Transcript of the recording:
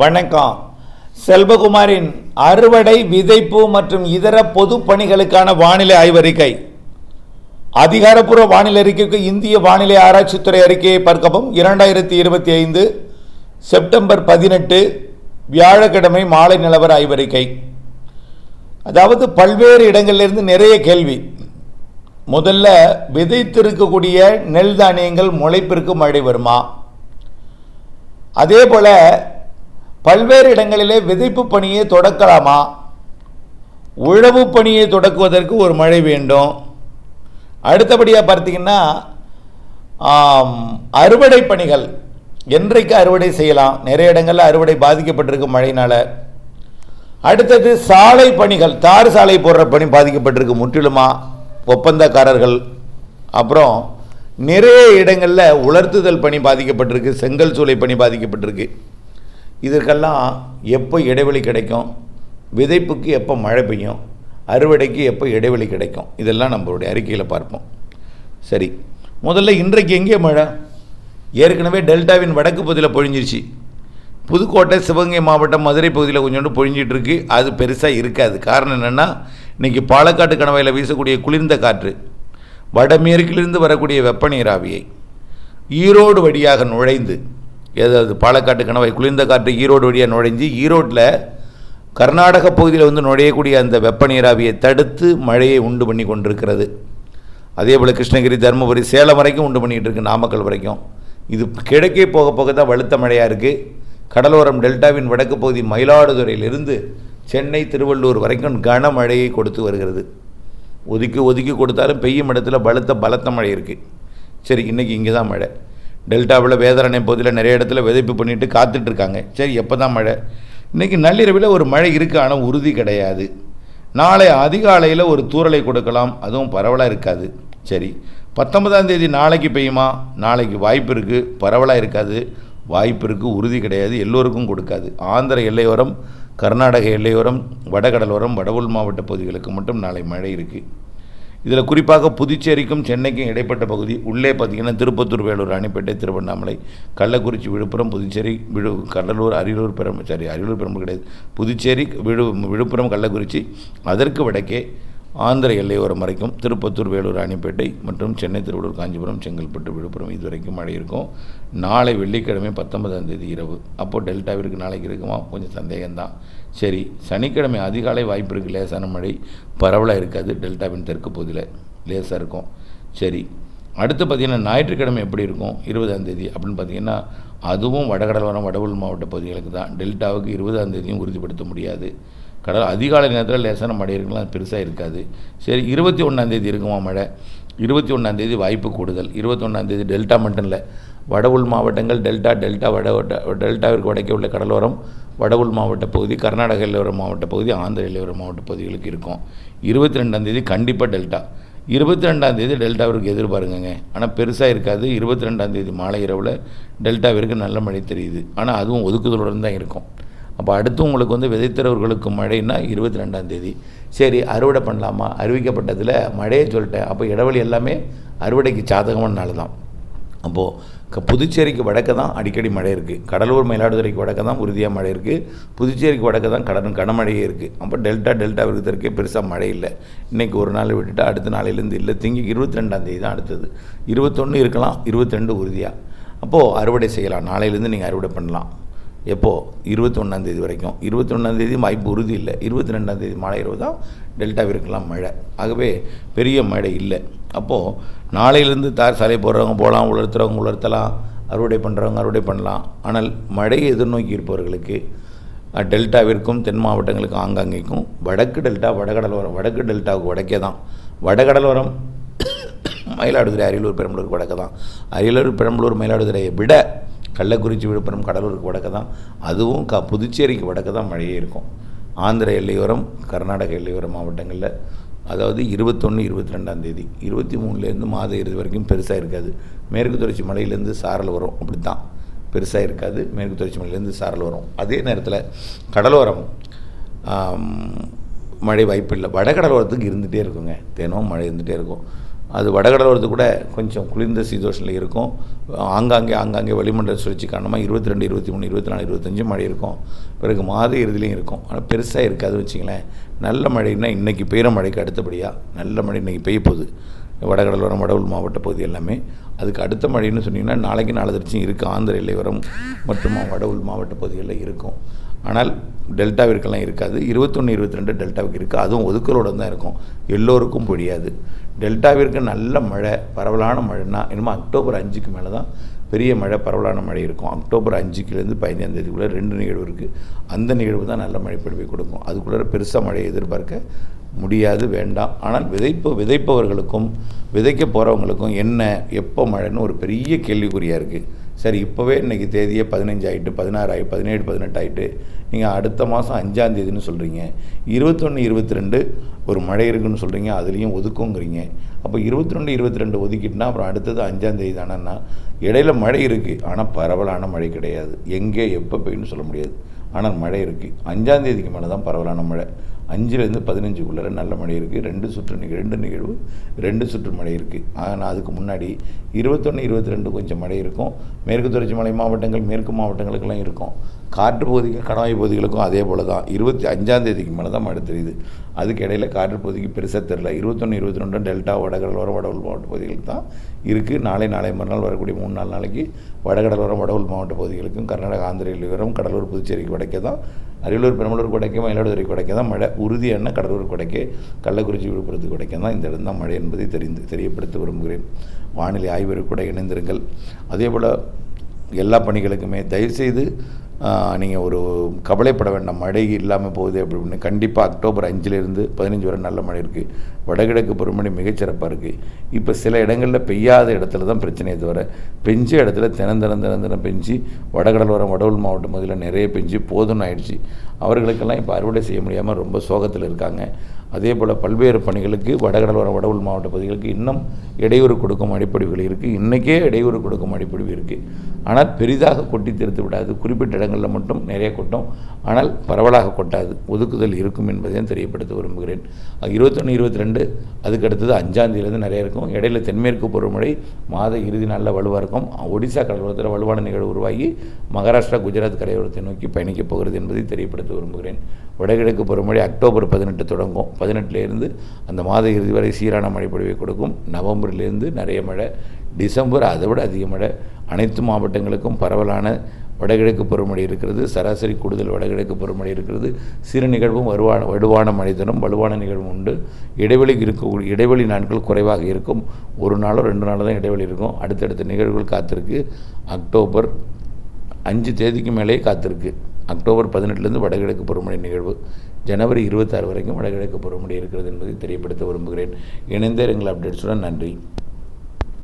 வணக்கம். செல்வகுமாரின் அறுவடை விதைப்பு மற்றும் இதர பொது பணிகளுக்கான வானிலை ஆய்வறிக்கை. அதிகாரப்பூர்வ வானிலை அறிக்கைக்கு இந்திய வானிலை ஆராய்ச்சித்துறை அறிக்கையை பார்க்கவும். இரண்டாயிரத்தி இருபத்தி ஐந்து செப்டம்பர் பதினெட்டு வியாழக்கிழமை மாலை நிலவர ஆய்வறிக்கை. அதாவது பல்வேறு இடங்களிலிருந்து நிறைய கேள்வி. முதல்ல விதைத்திருக்கக்கூடிய நெல் தானியங்கள் முளைப்பிற்கு மழை வருமா அதே போல பல்வேறு இடங்களிலே விதைப்பு பணியை தொடக்கலாமா? உழவு பணியை தொடக்குவதற்கு ஒரு மழை வேண்டும். அடுத்தபடியாக பார்த்தீங்கன்னா அறுவடை பணிகள். என்றைக்கு அறுவடை செய்யலாம்? நிறைய இடங்களில் அறுவடை பாதிக்கப்பட்டிருக்கு மழையினால். அடுத்தது சாலை பணிகள். தார் சாலை போடுற பணி பாதிக்கப்பட்டிருக்கு. முற்றிலுமா? ஒப்பந்தக்காரர்கள். அப்புறம் நிறைய இடங்களில் உலர்த்துதல் பணி பாதிக்கப்பட்டிருக்கு. செங்கல் சூளை பணி பாதிக்கப்பட்டிருக்கு. இதற்கெல்லாம் எப்போ இடைவெளி கிடைக்கும்? விதைப்புக்கு எப்போ மழை பெய்யும்? அறுவடைக்கு எப்போ இடைவெளி கிடைக்கும்? இதெல்லாம் நம்மளுடைய அறிக்கையில் பார்ப்போம். சரி. முதல்ல இன்றைக்கு எங்கே மழை? ஏற்கனவே டெல்டாவின் வடக்கு பகுதியில் பொழிஞ்சிருச்சு. புதுக்கோட்டை சிவகங்கை மாவட்டம் மதுரை பகுதியில் கொஞ்சோண்டு பொழிஞ்சிட்டு இருக்கு அது பெருசாக இருக்காது. காரணம் என்னென்னா இன்றைக்கி பாலக்காட்டு கணவாயில் வீசக்கூடிய குளிர்ந்த காற்று வடமேற்கிலிருந்து வரக்கூடிய வெப்ப நீராவியை ஈரோடு வழியாக நுழைந்து ஏதாவது பாலக்காட்டு கணவாய் குளிர்ந்த காற்று ஈரோடு வழியாக நுழைஞ்சு ஈரோட்டில் கர்நாடக பகுதியில் வந்து நுழையக்கூடிய அந்த வெப்ப நீராவியை தடுத்து மழையை உண்டு பண்ணி கொண்டிருக்கிறது. அதே போல் கிருஷ்ணகிரி தருமபுரி சேலம் வரைக்கும் உண்டு பண்ணிகிட்டு இருக்கு நாமக்கல் வரைக்கும். இது கிழக்கே போக போக தான் வலுத்த மழையாக இருக்குது கடலோரம் டெல்டாவின் வடக்கு பகுதி மயிலாடுதுறையிலிருந்து சென்னை திருவள்ளூர் வரைக்கும் கனமழையை கொடுத்து வருகிறது. ஒதுக்கி ஒதுக்கி கொடுத்தாலும் பெய்யும் இடத்துல பலத்த பலத்த மழை இருக்குது சரி இன்றைக்கி இங்கே தான் மழை. டெல்டாவில் வேதாரணை பகுதியில் நிறைய இடத்துல விதைப்பு பண்ணிட்டு காத்துட்டு இருக்காங்க சரி எப்போ தான் மழை? இன்றைக்கி நள்ளிரவில் ஒரு மழை இருக்குது ஆனால் உறுதி கிடையாது. நாளை அதிகாலையில் ஒரு தூறலை கொடுக்கலாம் அதுவும் பரவலாக இருக்காது. சரி பத்தொன்பதாம் தேதி நாளைக்கு பெய்யுமா? நாளைக்கு வாய்ப்பு இருக்குது பரவலாக இருக்காது. வாய்ப்பு இருக்குது உறுதி கிடையாது எல்லோருக்கும் கொடுக்காது. ஆந்திர எல்லையோரம் கர்நாடக எல்லையோரம் வடகடலோரம் வடவுள் மாவட்ட பகுதிகளுக்கு மட்டும் நாளை மழை இருக்குது இதில் குறிப்பாக புதுச்சேரிக்கும் சென்னைக்கும் இடைப்பட்ட பகுதி உள்ளே பார்த்தீங்கன்னா திருப்பத்தூர் வேலூர் ராணிப்பேட்டை திருவண்ணாமலை கள்ளக்குறிச்சி விழுப்புரம் புதுச்சேரி விழு கடலூர் அரியலூர் பெரம் சாரி அரியலூர் பெரம்பலூர் கிடையாது. புதுச்சேரி விழு விழுப்புரம் கள்ளக்குறிச்சி அதற்கு வடக்கே ஆந்திர எல்லையோரம் வரைக்கும் திருப்பத்தூர் வேலூர் ராணிப்பேட்டை மற்றும் சென்னை திருவள்ளூர் காஞ்சிபுரம் செங்கல்பட்டு விழுப்புரம் இது வரைக்கும் மழை இருக்கும். நாளை வெள்ளிக்கிழமை பத்தொன்பதாம் தேதி இரவு. அப்போது டெல்டாவிற்கு நாளைக்கு இருக்குமா? கொஞ்சம் சந்தேகம்தான். சரி சனிக்கிழமை அதிகாலை வாய்ப்பு இருக்குது லேசான மழை. பரவலாக இருக்காது டெல்டாவின் தெற்கு பகுதியில் லேசாக இருக்கும். சரி அடுத்து பார்த்திங்கன்னா ஞாயிற்றுக்கிழமை எப்படி இருக்கும்? இருபதாம் தேதி அப்படின்னு பார்த்தீங்கன்னா அதுவும் வடகடலோரம் வடவுள் மாவட்ட பகுதிகளுக்கு தான். டெல்டாவுக்கு இருபதாம் தேதியும் உறுதிப்படுத்த முடியாது. கடல் அதிகாலை நேரத்தில் லேசான மழை இருக்கலாம் பெருசாக இருக்காது. சரி இருபத்தி ஒன்றாந்தேதி இருக்குமா மழை? இருபத்தி ஒன்றாந்தேதி வாய்ப்பு கூடுதல். இருபத்தொன்னாந்தேதி டெல்டா மட்டும் இல்லை வடவுள் மாவட்டங்கள் டெல்டா டெல்டா வட வட- டெல்டாவிற்கு வடக்கே உள்ள கடலோரம் வடவுள் மாவட்ட பகுதி கர்நாடக எல்லையோர மாவட்ட பகுதி ஆந்திர எல்லையோர மாவட்ட பகுதிகளுக்கு இருக்கும். இருபத்தி ரெண்டாந்தேதி கண்டிப்பாக டெல்டா. இருபத்தி ரெண்டாந்தேதி டெல்டாவிற்கு எதிர்பாருங்க ஆனால் பெருசாக இருக்காது. இருபத்தி ரெண்டாந்தேதி மாலை இரவில் டெல்டாவிற்கு நல்ல மழை தெரியுது. ஆனால் அதுவும் ஒதுக்குதலுடன் தான் இருக்கும். அப்போ அடுத்து உங்களுக்கு வந்து விதைத்தரவர்களுக்கு மழைன்னா இருபத்தி ரெண்டாம் தேதி. சரி அறுவடை பண்ணலாமா? அறிவிக்கப்பட்டதில் மழையை சொல்லிட்டேன். அப்போ இடைவெளி எல்லாமே அறுவடைக்கு சாதகமான நாள் தான் அப்போது க புதுச்சேரிக்கு வடக்க தான் அடிக்கடி மழை இருக்குது கடலூர் மயிலாடுதுறைக்கு வடக்க தான் உறுதியாக மழை இருக்குது புதுச்சேரிக்கு வடக்க தான் கடன் கனமழையே இருக்குது அப்போ டெல்டா டெல்டா விருதற்கே பெருசாக மழை இல்லை. இன்றைக்கி ஒரு நாள் விட்டுட்டு அடுத்த நாளையிலேருந்து இல்லை. திங்கி இருபத்தி ரெண்டாந்தேதி தான் அடுத்தது. இருபத்தொன்று இருக்கலாம் இருபத்தெண்டு உறுதியாக அப்போது அறுவடை செய்யலாம். நாளையிலேருந்து நீங்கள் அறுவடை பண்ணலாம். எப்போது இருபத்தொன்னாந்தேதி வரைக்கும். இருபத்தொன்னாந்தேதி வாய்ப்பு உறுதி இல்லை. இருபத்தி ரெண்டாந்தேதி மாலை இரவு தான் டெல்டாவிற்கெல்லாம் மழை. ஆகவே பெரிய மழை இல்லை. அப்போது நாளையிலேருந்து தார் சாலை போடுறவங்க போகலாம் உலர்த்துறவங்க உலர்த்தலாம் அறுவடை பண்ணுறவங்க அறுவடை பண்ணலாம். ஆனால் மழையை எதிர்நோக்கி இருப்பவர்களுக்கு டெல்டாவிற்கும் தென் மாவட்டங்களுக்கும் ஆங்காங்கேக்கும் வடக்கு டெல்டா வடகடலோரம் வடக்கு டெல்டாவுக்கு வடக்கே தான். வடகடலோரம் மயிலாடுதுறை அரியலூர் பெரம்பலூருக்கு வடக்கு தான். அரியலூர் பெரம்பலூர் மயிலாடுதுறையை விட கள்ளக்குறிச்சி விழுப்புரம் கடலூருக்கு வடக்கு தான். அதுவும் க புதுச்சேரிக்கு வடக்கு தான் மழையே இருக்கும். ஆந்திர எல்லையோரம் கர்நாடக எல்லையோரம் மாவட்டங்களில் அதாவது இருபத்தொன்று இருபத்தி ரெண்டாம் தேதி. இருபத்தி மூணுலேருந்து மாத இறுதி வரைக்கும் பெருசாக இருக்காது. மேற்கு தொடர்ச்சி மலையிலேருந்து சாரல் வரும். அப்படி தான் பெருசாக இருக்காது. மேற்கு தொடர்ச்சி மலையிலேருந்து சாரல் வரும். அதே நேரத்தில் கடலோரம் மழை வாய்ப்பு இல்லை வடகடலோரத்துக்கு இருந்துகிட்டே இருக்குங்க. தினமும் மழை இருந்துகிட்டே இருக்கும். அது வடகடலோரத்து கூட கொஞ்சம் குளிர்ந்த சீதோஷனில் இருக்கும். ஆங்காங்கே ஆங்காங்கே வளிமண்டல சுழற்சி காரணமாக இருபத்தி ரெண்டு இருபத்தி மூணு இருபத்தி நாலு இருபத்தஞ்சு மழை இருக்கும். பிறகு மாத இறுதியிலையும் இருக்கும். ஆனால் பெருசாக இருக்காது வச்சுங்களேன் நல்ல மழைன்னா இன்றைக்கி பெய்கிற மழைக்கு அடுத்தபடியாக நல்ல மழை இன்றைக்கி பெய்ய போகுது. வடகடலோரம் வடவுள் மாவட்ட பகுதி எல்லாமே. அதுக்கு அடுத்த மழைன்னு சொன்னீங்கன்னா நாளைக்கு நாலு திருச்சியும் இருக்குது ஆந்திர எல்லையோரம் மற்றும் வடவுள் மாவட்ட பகுதிகளில் இருக்கும். ஆனால் டெல்டாவிற்கெல்லாம் இருக்காது. இருபத்தொன்று இருபத்தி ரெண்டு டெல்டாவுக்கு இருக்குது அதுவும் ஒதுக்கலோடு தான் இருக்கும். எல்லோருக்கும் பொழியாது டெல்டாவிற்கு நல்ல மழை பரவலான மழைன்னா என்னமோ அக்டோபர் அஞ்சுக்கு மேலே தான் பெரிய மழை பரவலான மழை இருக்கும். அக்டோபர் அஞ்சுக்குலேருந்து பதினைஞ்சாம் தேதிக்குள்ளே ரெண்டு நிகழ்வு இருக்குது அந்த நிகழ்வு தான் நல்ல மழை பொழிவை கொடுக்கும். அதுக்குள்ளே பெருசாக மழையை எதிர்பார்க்க முடியாது வேண்டாம். ஆனால் விதைப்பு விதைப்பவர்களுக்கும் விதைக்க போகிறவங்களுக்கும் என்ன எப்போ மழைன்னு ஒரு பெரிய கேள்விக்குறியாக இருக்குது சரி இப்போவே இன்றைக்கி தேதியே பதினஞ்சு ஆகிட்டு பதினாறு ஆகி பதினேழு பதினெட்டு ஆகிட்டு நீங்கள் அடுத்த மாதம் அஞ்சாந்தேதின்னு சொல்கிறீங்க இருபத்தொன்று இருபத்தி ரெண்டு ஒரு மழை இருக்குன்னு சொல்கிறீங்க அதுலேயும் ஒதுக்குங்கிறீங்க. அப்போ இருபத்தி ரெண்டு இருபத்தி ரெண்டு ஒதுக்கிட்டுனா அப்புறம் அடுத்தது அஞ்சாந்தேதி தானேன்னா இடையில மழை இருக்குது ஆனால் பரவலான மழை கிடையாது. எங்கே எப்போ பெய்யுன்னு சொல்ல முடியாது. ஆனால் மழை இருக்குது அஞ்சாந்தேதிக்கு மேலே தான் பரவலான மழை. அஞ்சுலேருந்து பதினஞ்சுக்குள்ளே நல்ல மழை இருக்குது ரெண்டு சுற்று நிகழ் ரெண்டு நிகழ்வு ரெண்டு சுற்று மழை இருக்குது ஆனால் அதுக்கு முன்னாடி இருபத்தொன்று இருபத்தி ரெண்டு கொஞ்சம் மழை இருக்கும். மேற்கு தொடர்ச்சி மலை மாவட்டங்கள் மேற்கு மாவட்டங்களுக்கெல்லாம் இருக்கும். காற்று பகுதிக்கும் கணவாய் பகுதிகளுக்கும் அதே போல் தான் இருபத்தி அஞ்சாம் தேதிக்கு மேலே தான் மழை தெரியுது. அதுக்கு இடையில காற்று பகுதிக்கு பெருசாக தெரில இருபத்தொன்று இருபத்தி ரெண்டு டெல்டா வடகடலோரம் வடவுள் மாவட்ட பகுதிகளுக்கு தான் இருக்குது நாளை நாளை மறுநாள் வரக்கூடிய மூணு நாலு நாளைக்கு வடகடலோரம் வடவுள் மாவட்ட பகுதிகளுக்கும் கர்நாடகா ஆந்திரையில் எல்லையோரம் கடலூர் புதுச்சேரிக்கு வடக்கே தான் அரியலூர் பெரம்பலூர் கொடைக்க மயிலாடுதுறை கொடைக்க தான் மழை. உறுதியான கடலூர் கொடைக்கு கள்ளக்குறிச்சி விழுப்புரத்துக்கு கொடைக்க தான் இந்த இடம் தான் மழை என்பதை தெரிந்து தெரியப்படுத்த விரும்புகிறேன். வானிலை ஆய்வருக்கு கூட இணைந்திருங்கள். அதே போல் எல்லா பணிகளுக்குமே தயவுசெய்து நீங்கள் ஒரு கவலைப்பட வேண்டாம். மழை இல்லாமல் போகுது அப்படின்னு கண்டிப்பாக அக்டோபர் அஞ்சிலிருந்து பதினஞ்சு வரை நல்ல மழை இருக்குது வடகிழக்கு பருவமழை மிகச்சிறப்பாக இருக்குது இப்போ சில இடங்களில் பெய்யாத இடத்துல தான் பிரச்சனையை தவிர பெஞ்ச இடத்துல தினம் தினம் தினம் தினம் பெஞ்சு வடகடலோரம் வடவுள் மாவட்டம் முதல்ல நிறைய பெஞ்சு போதும்னு ஆயிடுச்சு. அவர்களுக்கெல்லாம் இப்போ அறுவடை செய்ய முடியாமல் ரொம்ப சோகத்தில் இருக்காங்க. அதே போல் பல்வேறு பணிகளுக்கு வடகடலோரம் வடவுள் மாவட்ட பகுதிகளுக்கு இன்னும் இடையூறு கொடுக்கும் அடிப்படைகள் இருக்குது இன்றைக்கே இடையூறு கொடுக்கும் அடிப்படை இருக்குது ஆனால் பெரிதாக கொட்டி தீர்த்து விடாது. குறிப்பிட்ட இடங்கள் இடங்களில் மட்டும் நிறைய கொட்டும். ஆனால் பரவலாக கொட்டாது. ஒதுக்குதல் இருக்கும் என்பதையும் தெரியப்படுத்த விரும்புகிறேன். இருபத்தொன்று இருபத்தி ரெண்டு அதுக்கு அடுத்தது அஞ்சாந்தேதியிலேருந்து நிறைய இருக்கும். இடையில தென்மேற்கு பருவமழை மாத இறுதி நாளில் வலுவாக இருக்கும். ஒடிசா கடலோரத்தில் வலுவான நிகழ்வு உருவாகி மகாராஷ்டிரா குஜராத் கரையோரத்தை நோக்கி பயணிக்கப் போகிறது என்பதை தெரியப்படுத்த விரும்புகிறேன். வடகிழக்கு பருவமழை அக்டோபர் பதினெட்டு தொடங்கும். பதினெட்டுலேருந்து அந்த மாத இறுதி வரை சீரான மழை பொழிவை கொடுக்கும். நவம்பர்லேருந்து நிறைய மழை. டிசம்பர் அதை விட அதிக மழை. அனைத்து மாவட்டங்களுக்கும் பரவலான வடகிழக்கு பருவமழை இருக்கிறது சராசரி கூடுதல் வடகிழக்கு பருவமழை இருக்கிறது. சிறு நிகழ்வும் வருவான வலுவான மனிதனும் வலுவான நிகழ்வும் உண்டு. இடைவெளி இருக்க இடைவெளி நாட்கள் குறைவாக இருக்கும். ஒரு நாளோ ரெண்டு நாளோ தான் இடைவெளி இருக்கும். அடுத்தடுத்த நிகழ்வுகள் காத்திருக்கு. அக்டோபர் அஞ்சு தேதிக்கு மேலே காத்திருக்கு. அக்டோபர் பதினெட்டுலேருந்து வடகிழக்கு பருவமழை நிகழ்வு. ஜனவரி இருபத்தாறு வரைக்கும் வடகிழக்கு பருவமழை இருக்கிறது என்பதை தெரியப்படுத்த விரும்புகிறேன். இணைந்தே எங்கள் அப்டேட்ஸுடன் நன்றி.